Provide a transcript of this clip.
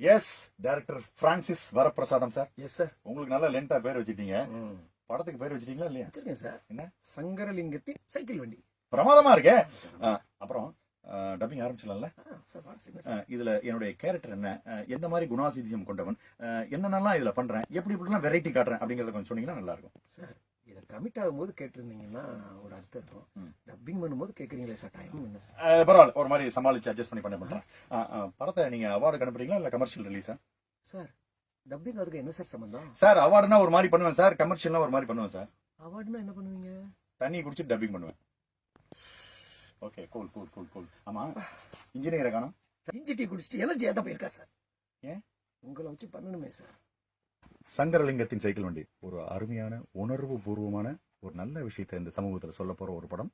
Yes director Francis Varaprasadam sir yes sir உங்களுக்கு நல்ல லென்த்தா பேர் வச்சிட்டீங்க. படத்துக்கு பேர் வச்சிட்டீங்களா இல்லையா? வச்சிருக்கேன் சார் என்ன? சங்கரலிங்கத்தின் சைக்கிள் வண்டி. பிரமாதமா இருக்கே. அப்புறம் டப்பிங் ஆரம்பிச்சிடலாம்ல? இதுல என்னுடைய கேரக்டர் என்ன? எந்த மாதிரி குணாதிசயம் கொண்டவன்? என்னென்னலாம் இதுல பண்றேன்? எப்படி இப்படிலாம் வெரைட்டி காட்டுறேன்? அப்படிங்கறத கொஞ்சம் சொன்னீங்கன்னா நல்லா இருக்கும். சார் இதை கமிட் ஆகும்போது கேட்டிருந்தீங்கன்னா ஒரு அர்த்தம் இருக்கும். டப்பிங் பண்ணும்போது கேட்குறீங்களே சார்? டைம் என்ன சார்? பரவாயில்ல. ஒரு மாதிரி சமாளிச்சு அட்ஜஸ்ட் பண்ணி பண்ண ஆ, படத்தை நீங்க அவார்டு அனுப்புறீங்களா இல்ல கமர்ஷியல் ரிலீஸா சார் டப்பிங் அதுக்கு என்ன சார் சம்பந்தம்? சார் அவார்டுனா ஒரு மாதிரி பண்ணுவேன் சார். கமர்ஷியல்னா ஒரு மாதிரி பண்ணுவேன் சார். அவார்டுனா என்ன பண்ணுவீங்க? தண்ணி குடிச்சு டப்பிங் பண்ணுவேன். Okay cool cool cool cool ஆமா இன்ஜினியரை காணும். இஞ்சி டீ குடிச்சிட்டு எனர்ஜியாக தான் போயிருக்கா சார்? ஏன்? உங்களை வச்சு பண்ணணுமே சார். சங்கரலிங்கத்தின் சைக்கிள் வண்டி. ஒரு அருமையான உணர்வு பூர்வமான ஒரு நல்ல விஷயத்தை இந்த சமூகத்தில் சொல்ல போகிற ஒரு படம்